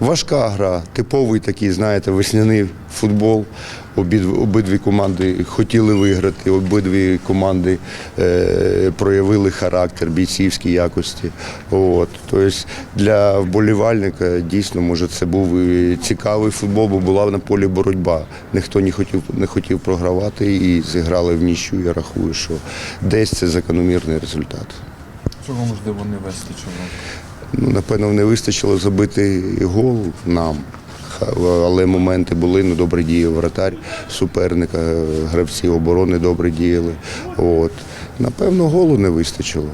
Важка гра, типовий такий, знаєте, весняний футбол. Обидві, команди хотіли виграти, обидві команди е, проявили характер, бійцівські якості. От. Тобто для вболівальника дійсно, може, це був цікавий футбол, бо була на полі боротьба. Ніхто не хотів, не хотів програвати і зіграли в нічю. Я рахую, що десь це закономірний результат. Чого можливо не вистачило? Ну, напевно, не вистачило забити гол нам. Але моменти були, ну добре діяв вратарь суперника, гравці оборони добре діяли. От. Напевно, голу не вистачило.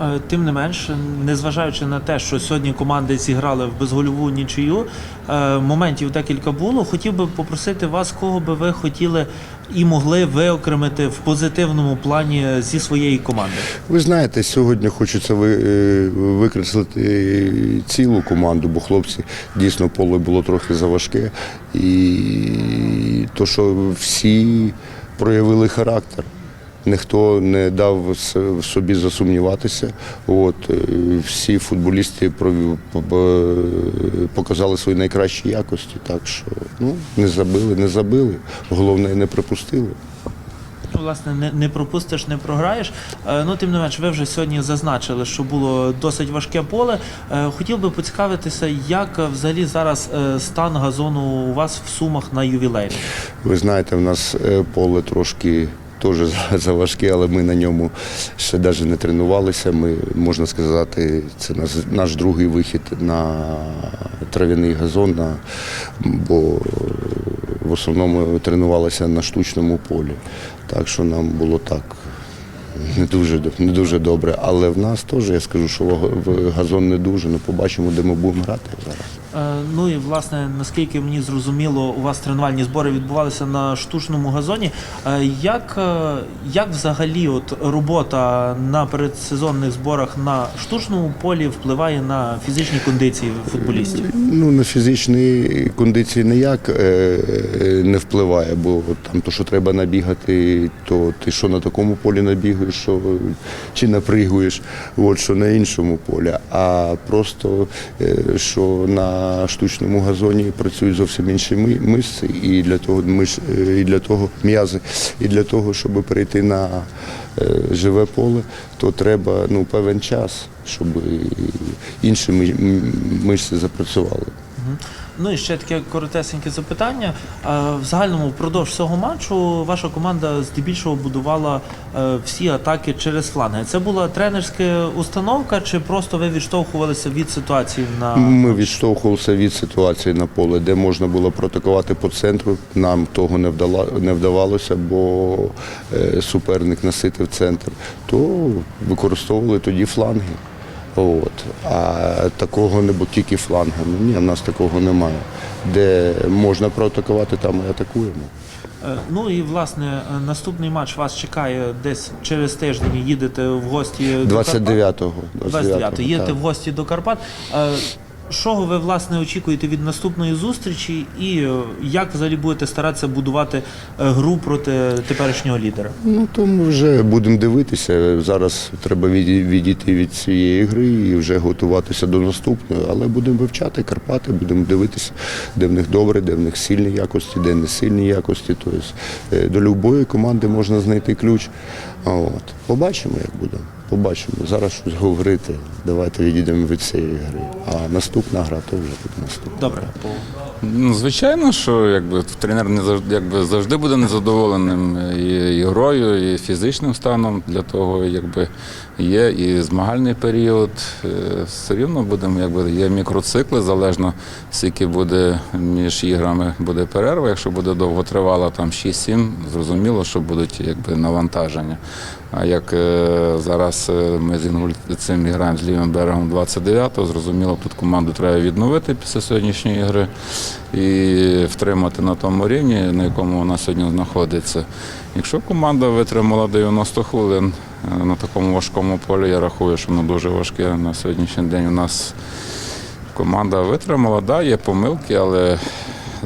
Е, Тим не менш, незважаючи на те, що сьогодні команди зіграли в безгольову нічию, е, моментів декілька було. Хотів би попросити вас, кого би ви хотіли і могли виокремити в позитивному плані зі своєї команди. Ви знаєте, сьогодні хочеться е, викреслити цілу команду, бо хлопці дійсно поле було трохи заважке. І то, що всі проявили характер. Ніхто не дав собі засумніватися. От, е, всі футболісти показали свої найкращі якості. Так що ну, не забили, не забили. Головне, не припустили. Ну, Власне, не, не пропустиш, не програєш. Е, Ну, тим не менш, ви вже сьогодні зазначили, що було досить важке поле. Е, Хотів би поцікавитися, як е, взагалі зараз е, стан газону у вас в сумах на ювілейну. Ви знаєте, в нас е, поле трошки теж за- заважке, але ми на ньому ще навіть не тренувалися. Ми, можна сказати, це наш, наш другий вихід на трав'яний газон, на, бо в основному тренувалися на штучному полі. Так що нам було так. Не дуже, не дуже добре, але в нас теж я скажу, що газон не дуже. Ну побачимо, де ми будемо грати зараз. Ну і власне, наскільки мені зрозуміло, у вас тренувальні збори відбувалися на штучному газоні. Е, Як, е, як взагалі от робота на передсезонних зборах на штучному полі впливає на фізичні кондиції футболістів? Ну, на фізичні кондиції ніяк е, не впливає, бо там то, що треба набігати, то ти що на такому полі набігаєш, що чи напригуєш, от що на іншому полі. А просто що на штучному газоні працюють зовсім інші мисці. І для того е, і для того м'язи, і для того, щоб перейти на е, живе поле, то треба ну, певен час, щоб інші ми- м- мишці запрацювали. Ну і ще таке коротесеньке запитання. Е, В загальному впродовж всього матчу ваша команда здебільшого будувала е, всі атаки через фланги. Це була тренерська установка, чи просто ви відштовхувалися від ситуації на Ми відштовхувалися від ситуації на поле, де можна було протикувати по центру. Нам того не вдала не вдавалося, бо е, суперник наситив центр. То використовували тоді фланги. От. А такого не було тільки флангами. Ні, в нас такого немає. Де можна проатакувати, там і атакуємо. Е, Ну і власне е, наступний матч вас чекає десь через тиждень. Їдете в гості до Карпат. 29-го. 29 Їдете так. в гості до Карпат. Що ви власне очікуєте від наступної зустрічі, і е, як взагалі будете старатися будувати е, гру проти теперішнього лідера? Ну то ми вже будемо дивитися. Зараз треба відійти від цієї гри і вже готуватися до наступної. Але будемо вивчати Карпати, будемо дивитися, де в них добре, де в них сильні якості, де не сильні якості. Тобто е, до будь-якої команди можна знайти ключ. От. Побачимо, як буде. Побачимо. Зараз щось говорити. Давайте відійдемо від цієї гри. А наступна гра то вже буде наступна. Добре, Ну, звичайно, що якби тренер не завжди якби завжди буде незадоволеним і ігрою, і фізичним станом. Для того, якби є і змагальний період. Е, Все рівно будемо, якби є мікроцикли, залежно скільки буде між іграми буде перерва. Якщо буде довготривала там 6-7, зрозуміло, що будуть якби навантаження. А як е, зараз е, ми з Інгульцем граємо з лівим берегом 29-го, зрозуміло, тут команду треба відновити після сьогоднішньої гри. і втримати на тому рівні, на якому вона сьогодні знаходиться. Якщо команда витримала 90 хвилин е, на такому важкому полі, я рахую, що воно дуже важке на сьогоднішній день. У нас команда витримала, да, є помилки, але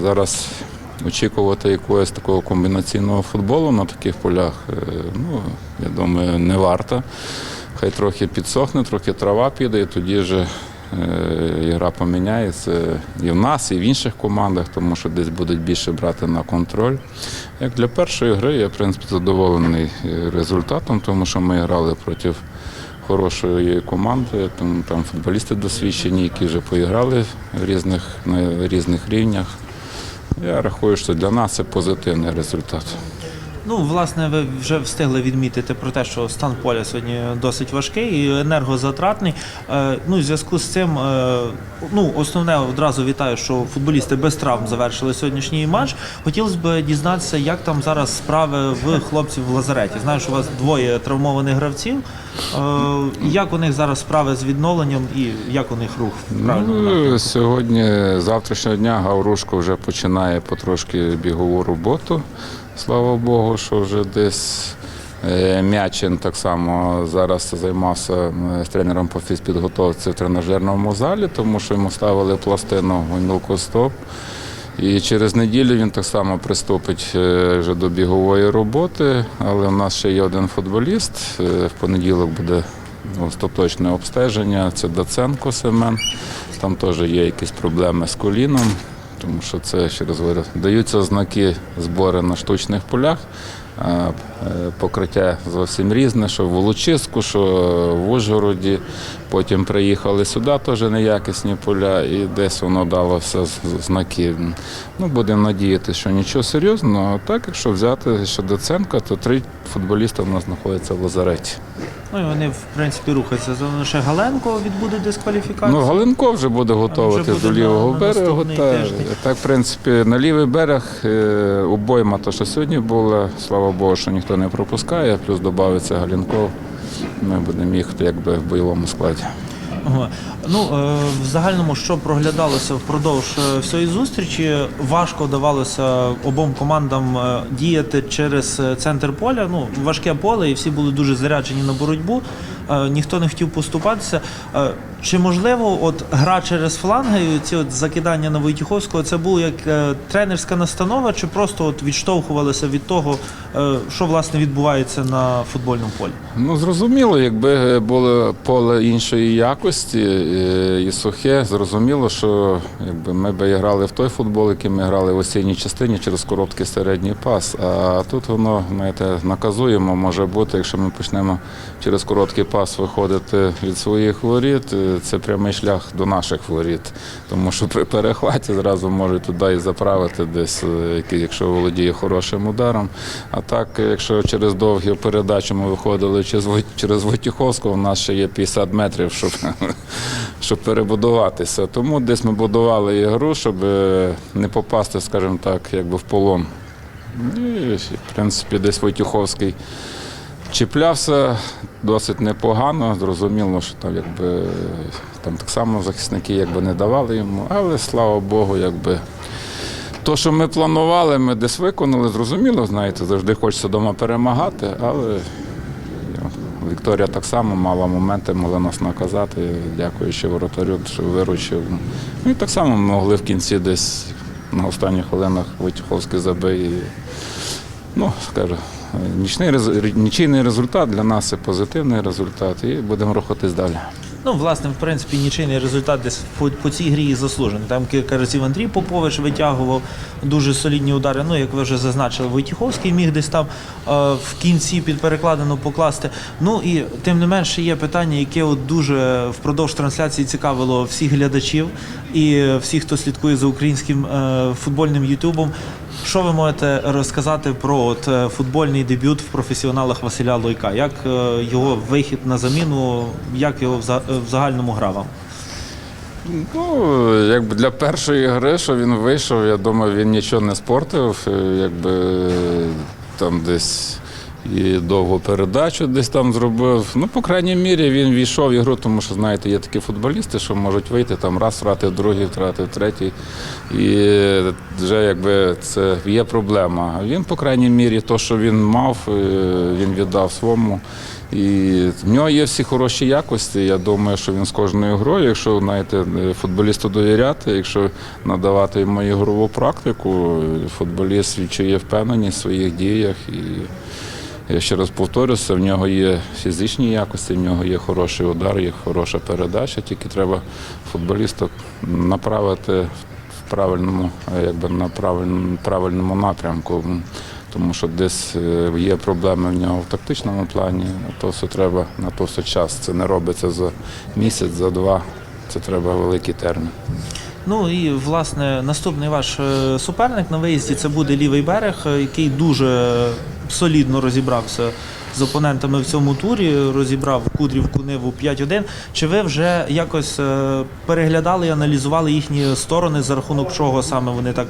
зараз очікувати якогось такого комбінаційного футболу на таких полях, е, ну, я думаю, не варто. Хай трохи підсохне, трохи трава піде, і тоді вже е, ігра поміняється і в нас, і в інших командах, тому що десь будуть більше брати на контроль. Як для першої гри, я в принципі задоволений е, результатом, тому що ми грали проти хорошої команди, тому там футболісти досвідчені, які вже поіграли в різних, на різних рівнях. Я рахую, що для нас це позитивний результат. Ну, власне, ви вже встигли відмітити про те, що стан поля сьогодні досить важкий і енергозатратний. Е, Ну, в зв'язку з цим, е, ну, основне одразу вітаю, що футболісти без травм завершили сьогоднішній матч. Хотілося б дізнатися, як там зараз справи в хлопців в лазареті. Знаю, що у вас двоє травмованих гравців. Е, Як у них зараз справи з відновленням і як у них рух? Ну, сьогодні, завтрашнього дня, Гаврушко вже починає потрошки бігову роботу. Слава Богу, що вже десь е, М'ячин так само зараз займався е, тренером по фізпідготовці в тренажерному залі, тому що йому ставили пластину гомілкостоп. І через неділю він так само приступить е, вже до бігової роботи. Але в нас ще є один футболіст. В понеділок буде остаточне обстеження. Це Даценко Семен. Там теж є якісь проблеми з коліном, тому що це ще раз говорю, даються знаки збори на штучних полях. е, Покриття зовсім різне, що в Волочиску, що в Ужгороді. Потім приїхали сюди, теж неякісні поля, і десь воно дало все знаки. Ну, будемо надіятися, що нічого серйозного. Так, якщо взяти ще Доценка, то три футболіста в нас знаходяться в лазареті. Ну і вони в принципі рухаються. Ще Галенко відбуде дискваліфікацію. Ну, Галенко вже буде готуватись буде до лівого на берегу. На Та, так, в принципі, на лівий берег е, обойма, то, що сьогодні було, слава Богу, що ніхто не пропускає, плюс додається Галінков. Ми будемо їхати якби в бойовому складі. Ну, е, в загальному, що проглядалося впродовж е, всієї зустрічі, важко давалося обом командам е, діяти через центр поля. Ну, важке поле, і всі були дуже заряджені на боротьбу. Е, Ніхто не хотів поступатися. Е, Чи можливо, от гра через фланги, ці от закидання на Войтюховського, це було як е, тренерська настанова, чи просто от відштовхувалися від того, що власне відбувається на футбольному полі? Ну, зрозуміло, якби було поле іншої якості і сухе, зрозуміло, що якби ми б грали в той футбол, який ми грали в осінній частині через короткий середній пас. А тут воно, знаєте, наказуємо може бути, якщо ми почнемо через короткий пас виходити від своїх воріт, е, це прямий шлях до наших воріт. Тому що при перехваті зразу можуть туди і заправити десь, е, якщо володіє хорошим ударом. А так, якщо через довгі передачі ми виходили через, Вой- через Войтюховського, у нас ще є 50 метрів, щоб, щоб перебудуватися. Тому десь ми будували ігру, щоб е, не попасти, скажімо так, якби в полон. І, в принципі, десь Войтюховський чіплявся досить непогано. Зрозуміло, що там якби там так само захисники якби не давали йому, але слава Богу, якби. То, що ми планували, ми десь виконали, зрозуміло, знаєте, завжди хочеться вдома перемагати, але Вікторія так само мала моменти, могла нас наказати, дякуючи воротарю, що виручив. Ну і так само ми могли в кінці десь на останніх хвилинах Войтюховський забив. І, ну, скажу, нічний, нічийний результат для нас це позитивний результат, і будемо рухатись далі. Ну, власне, в принципі, нічийний результат десь по, по цій грі і заслужений. Там кілька разів Андрій Попович витягував дуже солідні удари. Ну, як ви вже зазначили, Войтіховський міг десь там е, в кінці під перекладину покласти. Ну і тим не менше є питання, яке от дуже впродовж трансляції цікавило всіх глядачів і всіх, хто слідкує за українським е, футбольним ютубом. Що ви можете розказати про от, е, футбольний дебют в професіоналах Василя Лойка? Як е, його вихід на заміну, як його в, за- в загальному грав? Ну, якби для першої гри, що він вийшов, я думаю, він нічого не спортив. е, Якби там десь і довгу передачу десь там зробив. Ну, по крайній мірі, він війшов в ігру, тому що, знаєте, є такі футболісти, що можуть вийти там раз втрати, другий втрати, третій. І вже якби це є проблема. Він, по крайній мірі, то, що він мав, е, він віддав своєму. І в нього є всі хороші якості. Я думаю, що він з кожною грою, якщо знаєте, футболісту довіряти, якщо надавати йому ігрову практику, футболіст відчує впевненість в своїх діях. І я ще раз повторюся, в нього є фізичні якості, в нього є хороший удар, є хороша передача, тільки треба футболіста направити в правильному, е, якби на правильному, правильному напрямку. Тому що десь е, є проблеми в нього в тактичному плані, то все треба на то все час. Це не робиться за місяць, за два. Це треба великий термін. Ну і власне наступний ваш е, суперник на виїзді це буде лівий берег, який дуже солідно розібрався з опонентами в цьому турі. Розібрав Кудрівку Ниву 5-1. Чи ви вже якось е, переглядали і аналізували їхні сторони, за рахунок чого саме вони так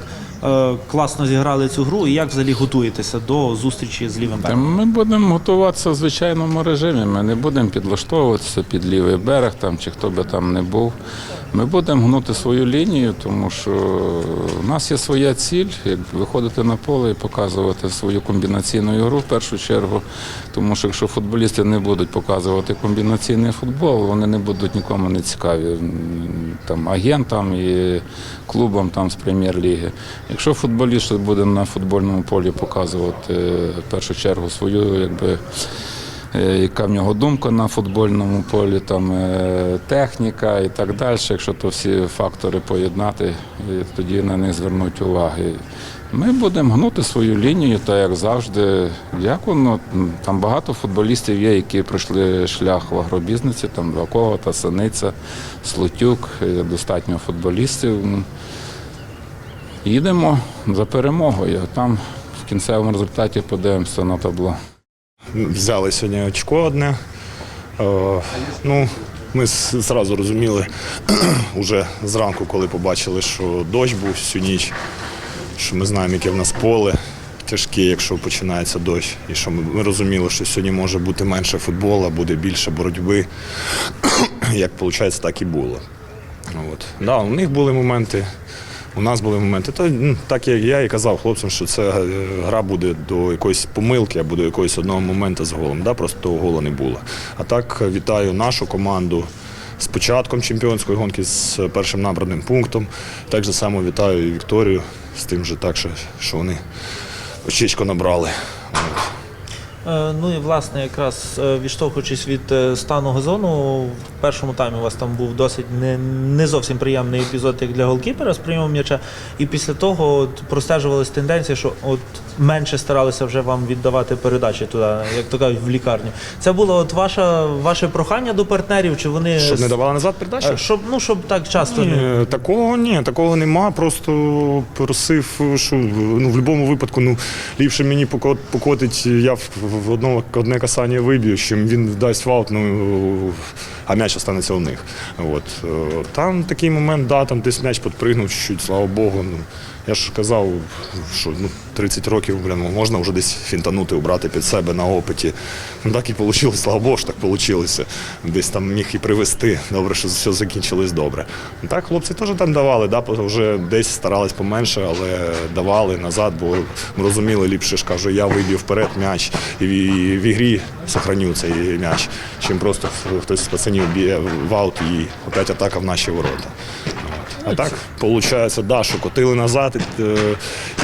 класно зіграли цю гру? І як взагалі готуєтеся до зустрічі з лівим берегом? Ми будемо готуватися в звичайному режимі. Ми не будемо підлаштовуватися під лівий берег там, чи хто би там не був. Ми будемо гнути свою лінію, тому що у нас є своя ціль, як виходити на поле і показувати свою комбінаційну ігру в першу чергу. Тому що якщо футболісти не будуть показувати комбінаційний футбол, вони не будуть нікому не цікаві. Там агентам і клубам там з прем'єр-ліги. Якщо футболіст буде на футбольному полі показувати е, в першу чергу свою, якби е, яка в нього думка на футбольному полі, там е, техніка і так далі. Якщо то всі фактори поєднати, тоді на них звернуть увагу. Ми будемо гнути свою лінію, так як завжди. Як воно там багато футболістів є, які пройшли шлях в агробізнесі, там Двакова, Тасаниця, Слотюк, е, достатньо футболістів. Їдемо за перемогою. Там в кінцевому результаті подивимося на табло. Взяли сьогодні очко одне. Е, ну, ми зразу розуміли, уже зранку, коли побачили, що дощ був всю ніч, що ми знаємо, яке в нас поле тяжке, якщо починається дощ. І що ми, розуміли, що сьогодні може бути менше футболу, буде більше боротьби. Як виходить, так і було. От. Да, у них були моменти, у нас були моменти. Та, ну, так я і казав хлопцям, що це е, гра буде до якоїсь помилки або до якогось одного моменту з голом. Да? Просто того гола не було. А так вітаю нашу команду з початком чемпіонської гонки, з першим набраним пунктом. Так само вітаю і Вікторію з тим же, так, що, що вони очечко набрали. Е, Ну і власне, якраз е, відштовхуючись від е, стану газону, в першому таймі у вас там був досить не, не зовсім приємний епізод як для голкіпера з прийомом м'яча. І після того простежувалась тенденція, що от менше старалися вже вам віддавати передачі туди, як то кажуть, в лікарню. Це було от ваша, ваше прохання до партнерів, чи вони Щоб не давали назад передачу? Е, щоб, ну, щоб так часто не. Ні, такого ні, такого нема. Просто просив, що ну, в будь-якому випадку ну, ліпше мені поко- покотить, я в, в одно, одне касання виб'ю, чим він дасть ваут, ну, а м'яч останеться у них. От. е, Там такий момент, да, там десь м'яч підпригнув чуть-чуть, слава Богу. Ну, я ж казав, що ну, 30 років блін, ну, можна вже десь фінтанути, убрати під себе на опиті. Ну, так і вийшло, слава Богу, що так вийшло. Десь там міг і привести. Добре, що все закінчилось добре. Так, хлопці теж там давали, да, вже десь старались поменше, але давали назад, бо розуміли, ліпше ж кажу, я виб'ю вперед м'яч і в ігрі сохраню цей м'яч, чим просто хтось з пацанів б'є в аут і опять атака в наші ворота. А так, виходить, да, що котили назад, і, е,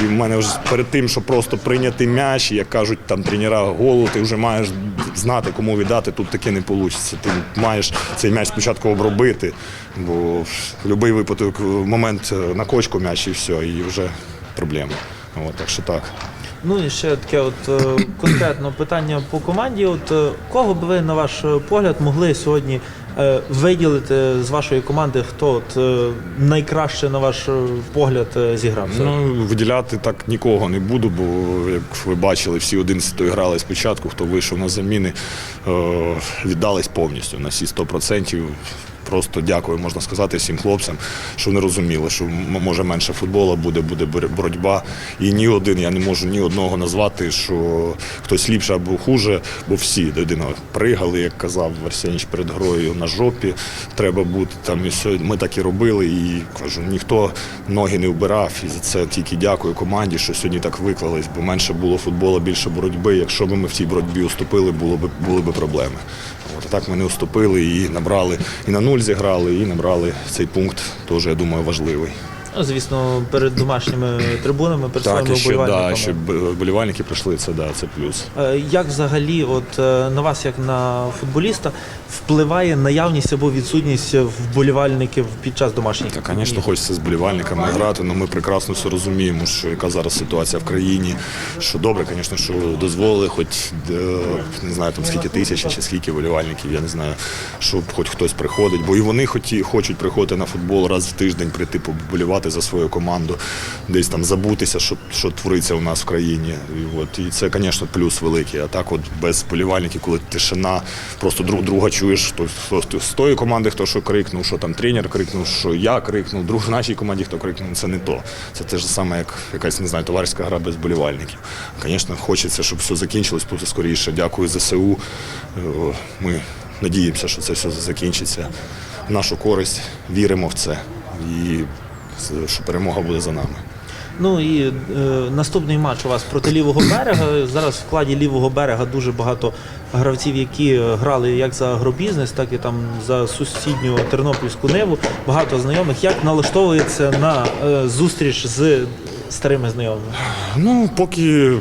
і в мене вже перед тим, що просто прийняти м'яч, як кажуть там тренера голу, ти вже маєш знати, кому віддати, тут таке не вийде. Ти маєш цей м'яч спочатку обробити, бо будь-який випадок, момент е, на кочку м'яч і все, і вже проблема. От, так що так. Ну і ще таке от е, конкретно питання по команді. От е, кого б ви, на ваш е, погляд, могли сьогодні виділити з вашої команди, хто от найкраще, на ваш погляд, зіграв? Ну, виділяти так нікого не буду, бо як ви бачили, всі 11 грали спочатку, хто вийшов на заміни, віддались повністю на всі 100%. Просто дякую, можна сказати, всім хлопцям, що вони розуміли, що може менше футболу, буде, буде боротьба. І ні один, я не можу ні одного назвати, що хтось ліпше або хуже, бо всі єдиного пригали, як казав Арсеніч перед грою на жопі. Треба бути там. І все. Ми так і робили. І кажу, ніхто ноги не вбирав. І за це тільки дякую команді, що сьогодні так виклались, бо менше було футболу, більше боротьби. Якщо б ми в цій боротьбі уступили, було б були б проблеми. От, так ми не уступили і набрали, і на нуль зіграли, і набрали цей пункт, теж, я думаю, важливий. Ну, Звісно, перед домашніми трибунами, перед Так, своїми ще, да, щоб вболівальники прийшли, це да, це плюс. Е, Як взагалі, от е, на вас, як на футболіста, впливає наявність або відсутність вболівальників під час домашніх? Та, звісно, хочеться з болівальниками грати, але ми прекрасно все розуміємо, що яка зараз ситуація в країні. Що добре, звісно, що дозволили, хоч е, не знаю там скільки тисяч чи скільки болівальників, я не знаю, щоб хоч хтось приходить. Бо і вони хоті, хочуть приходити на футбол раз в тиждень, прийти поболівати за свою команду, десь там забутися, що, що твориться у нас в країні. І, от, і це, звісно, плюс великий. А так, от без болівальників, коли тишина, просто друг друга чуєш, хто, з тої команди, хто що крикнув, що там тренер крикнув, що я крикнув, друг в нашій команді, хто крикнув, це не то. Це те ж саме, як якась не знаю, товариська гра без болівальників. Звісно, хочеться, щоб все закінчилось просто скоріше. Дякую ЗСУ. Ми надіємося, що це все закінчиться в нашу користь. Віримо в це і що перемога буде за нами. Ну і е, наступний матч у вас проти лівого берега. Зараз в складі лівого берега дуже багато гравців, які е, грали як за агробізнес, так і там за сусідню тернопільську ниву. Багато знайомих. Як налаштовується на е, зустріч з старими знайомими? Ну, поки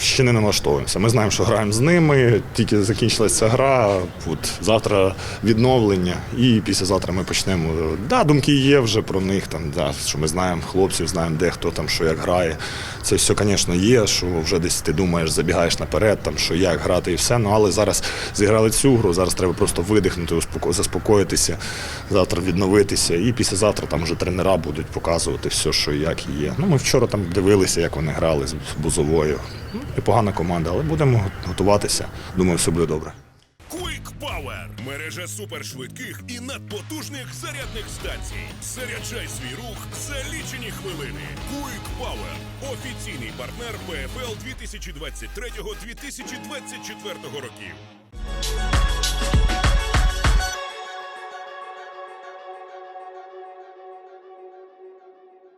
ще не налаштовуємося. Ми знаємо, що граємо з ними, тільки закінчилася гра. От завтра відновлення, і післязавтра ми почнемо. Да, думки є вже про них, там, да, що ми знаємо хлопців, знаємо, де хто там, що як грає. Це все, звісно, є, що вже десь ти думаєш, забігаєш наперед, там, що як грати і все. Ну, але зараз зіграли цю гру, зараз треба просто видихнути, заспокоїтися, завтра відновитися. І післязавтра там вже тренера будуть показувати все, що як є. Ну, ми вчора там дивилися, як вони грали з Бузовою. Непогана команда, але будемо готуватися. Думаю, все буде добре. Quick Power – мережа супершвидких і надпотужних зарядних станцій. Заряджай свій рух за лічені хвилини. Quick Power – офіційний партнер ПФЛ 2023-2024 років.